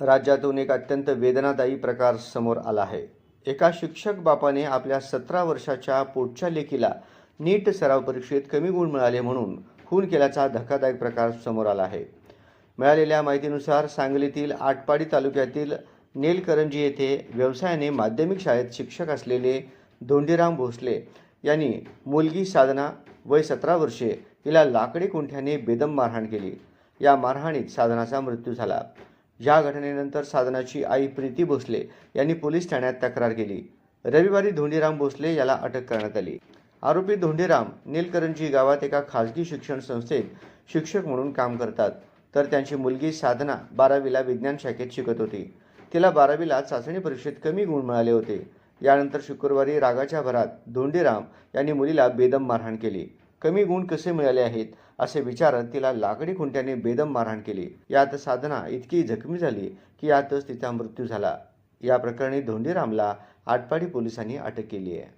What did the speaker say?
राज्यातून एक अत्यंत वेदनादायी प्रकार समोर आला आहे. एका शिक्षक बापाने आपल्या सतरा वर्षाच्या पोटच्या लेकीला नीट सराव परीक्षेत कमी गुण मिळाले म्हणून खून केल्याचा धक्कादायक प्रकार समोर आला आहे. मिळालेल्या माहितीनुसार सांगलीतील आटपाडी तालुक्यातील नेलकरंजी येथे व्यवसायाने माध्यमिक शाळेत शिक्षक असलेले धोंडीराम भोसले यांनी मुलगी साधना वय सतरा वर्षे हिला लाकडी कुंठ्याने बेदम मारहाण केली. या मारहाणीत साधनाचा मृत्यू झाला. या घटनेनंतर साधनाची आई प्रीती भोसले यांनी पोलीस ठाण्यात तक्रार केली. रविवारी धोंडीराम भोसले याला अटक करण्यात आली. आरोपी धोंडीराम नीलकरंजी गावात एका खाजगी शिक्षण संस्थेत शिक्षक म्हणून काम करतात. तर त्यांची मुलगी साधना बारावीला विज्ञान शाखेत शिकत होती. तिला बारावीला चाचणी परीक्षेत कमी गुण मिळाले होते. यानंतर शुक्रवारी रागाच्या भरात धोंडीराम यांनी मुलीला बेदम मारहाण केली. कमी गुण कसे मिळाले आहेत असे विचारत तिला लाकडी खुंट्याने बेदम मारहाण केली. यात साधना इतकी जखमी झाली की यातच तिचा मृत्यू झाला. या प्रकरणी धोंडीरामला आटपाडी पोलिसांनी अटक केली आहे.